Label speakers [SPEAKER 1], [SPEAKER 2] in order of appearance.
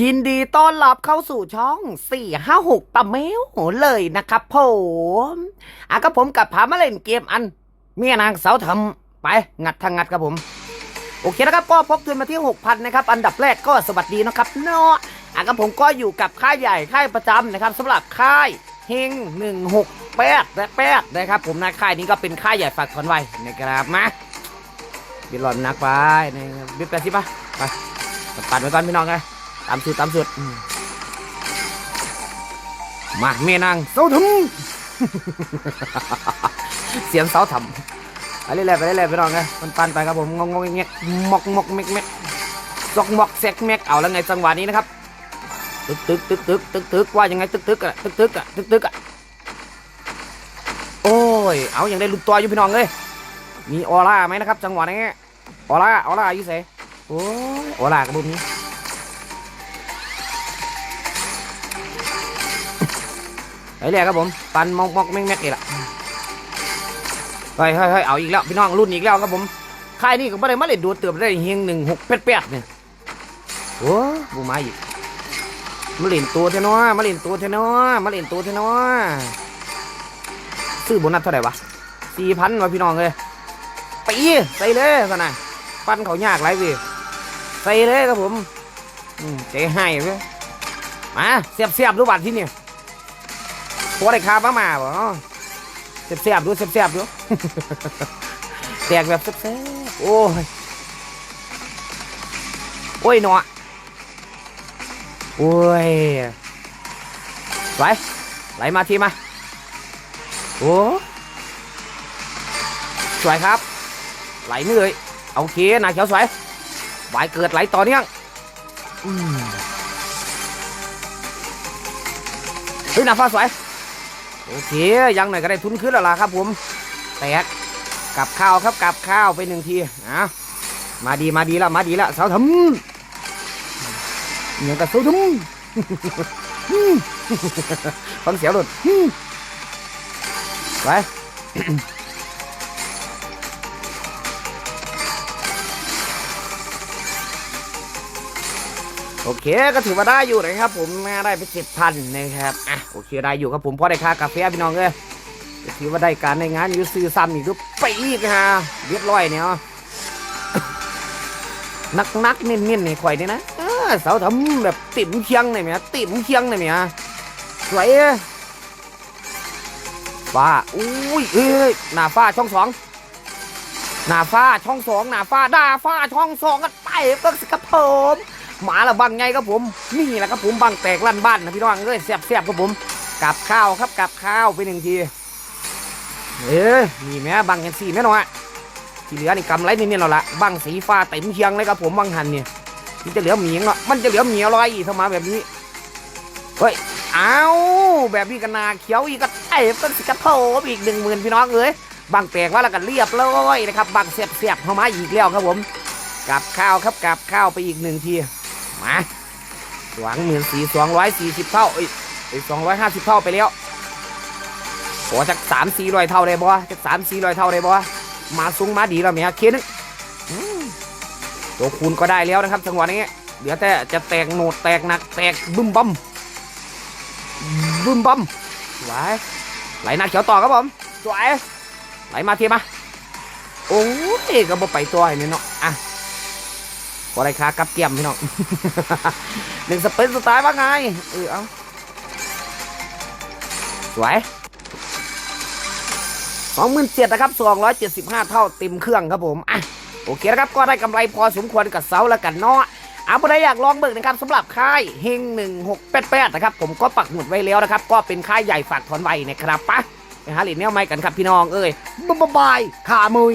[SPEAKER 1] ยินดีต้อนรับเข้าสู่ช่อง 456ปะเมวเลยนะครับผมอะก็ผมกับพามาเล่นเกมอัน เมียนางสาวทำไป งัดทางงัดครับผม โอเคนะครับ ก็พกเงินมาที่ 6,000 นะครับ อันดับแรกก็สวัสดีนะครับเนาะอะก็ผมก็อยู่กับค่ายใหญ่ค่ายประจำนะครับสำหรับค่ายเฮง168และ8นะครับ ผมนะค่ายนี้ก็เป็นค่ายใหญ่ฝากถอนไว้นะครับมาบิดหลอนนักไปนะครับบิดไปสิปะไปปัดไว้ก่อนพี่น้องไง ตามสุดตามสุดอืมมาเมนางเสาถมเสียงเสาถมไปเรื่อยๆไปเรื่อยๆไปน้องไงมันปันไปครับผมงงงเงี้ยมอกมอกเม็กเม็กซอกมอกแซกแม็กเอาแล้วไงจังหวะนี้นะครับตึกตึกตึกตึกตึกตึกว่ายังไงตึกตึกอะตึกตึกอะตึกตึกอะโอ้ยเอาอย่างได้ลุดตัวอยู่พี่น้องเลยมีออร่าไหมนะครับ จังหวะนี้ออร่าออร่าอยู่เสโอ้ยออร่ากับบุญนี้ ไปเลยครับผมปันมอกมอกแม่งแม็กนี่แหละเฮ้ยเฮ้ยเฮ้ยเอาอีกแล้วพี่น้องรุ่นอีกแล้วครับผมค่ายนี้ก็ไม่ได้มาเล่นดูเติมได้เฮียงหนึ่งหกแปดแปดเนี่ยโอ้บูมาอีกมาเล่นตัวเทนอมาเล่นตัวเทนอมาเล่นตัวเทนอซื้อโบนัสเท่าไหร่วะสี่พันวะพี่น้องเลยปีใส่เลยสนะปั้นเขายากไรเว้ยใส่เลยครับผมอืมใจให้เว้ยมาเสียบเสียบๆดูบัตรที่นี่ พอได้คามามาบ่เสียบๆดูเสียบๆดูแตกแบบเสียบโอ้ย โอ้ยหนอโอ้ยไหลไหลมาทีมา โอ้สวยครับ ไหลไม่เลยโอเคนาเขียวสวยไหวเกิดไหลต่อเนื่องอืมเฮ้ยหนาฟ้าสวย โอเคยังหน่อยก็ได้ทุนขึ้นแล้วล่ะครับผมแตกกับข้าวครับกับข้าวไปหนึ่งทีอะมาดีมาดีแล้วมาดีแล้วเสาทำเหมือนกับเสาทำฟังเสียงหลุดไป โอเคก็ถือว่าได้อยู่นะครับ ผมได้ไปเจ็ดพันนะครับอะโอเคได้อยู่ครับผมเพราะได้ค่ากาแฟพี่น้องเลยถือว่าได้การในงานยูซื้อซ้ำอีกทุกไปอีกฮะเรียบร้อยเนี่ยนักนักเน้นเน้นๆนี่ข่อยนี่นะเสาทำแบบติ่มเคียงหน่อยไหมฮะติ่มเคียงหน่อยไหมฮะสวยฟ้าอุ้ยเอ้ยหน้าฟ้าช่องสองหน้าฟ้าช่องสองหน้าฟ้าดาฟ้าช่องสองกันไปก็สิครับผม หมาละบังไงครับผมนี่แหละครับผมบังแตกลั่นบ้านนะพี่น้องเอ้ยแซ่บแซ่บครับผมกับข้าวครับกับข้าวไปหนึ่งทีเอ้ยนี่แม่บังกันสี่แม่น้อยที่เหลือนี่กำไรนี่เนี่ยเราละบังสีฟ้าเต็มเชียงเลยครับผมบังหันเนี่ยมันจะเหลือหมีงเนาะมันจะเหลือหมีอะไรอีกถ้ามาแบบนี้เฮ้ยเอาแบบนี้กันนาเขียวอีกก็ไอ้ต้นสิกระโถมอีกหนึ่งหมื่นพี่น้องเอ้ยบังแตกว่าแล้วกันเรียบร้อยนะครับบังเสียบเสียบเข้ามาอีกแล้วครับผมกับข้าวครับกับข้าวไปอีกหนึ่งที มาหวังหมื่นสี่สองร้อยสี่สิบเท่าเอ้ยสองร้อยห้าสิบเท่าไปแล้วขอจากสามสี่ร้อยเท่าได้บ่จากสามสี่ร้อยเท่าได้บ่มาสูงมาดีแล้วเมียเคนึงอืมตัวคูณก็ได้แล้วนะครับจังหวะนี้เดี๋ยวแต่จะแตกโหนดแตกหนักแตกบึ้มบัมบึ้มบัมสวไหลหน้าเขียวต่อครับผมสวยไหลมาเทียมาโอ้ยก็บ่ไปตัวไอ้นี่เนาะอะ ขออะไรค้ากับเกี่ยมพี่น้องหนึ่งสเปนสไตล์ว่าไงเออเอาสวยสองหมื่นเจ็ดนะครับสองร้อยเจ็ดสิบห้าเท่าเต็มเครื่องครับผมอะโอเคนะครับก็ได้กำไรพอสมควรกับเสาแล้วกันเนาะเอาไปได้อยากลองเบิกนะครับสำหรับค่ายเฮงหนึ่งหกแปดแปดนะครับผมก็ปักหมุดไว้แล้วนะครับ ก็เป็นค่ายใหญ่ฝากถอนไว้นะครับปะไปหาเหรียญแนวไม้กันครับพี่น้องเอ้ยบ๊ายบายขามุย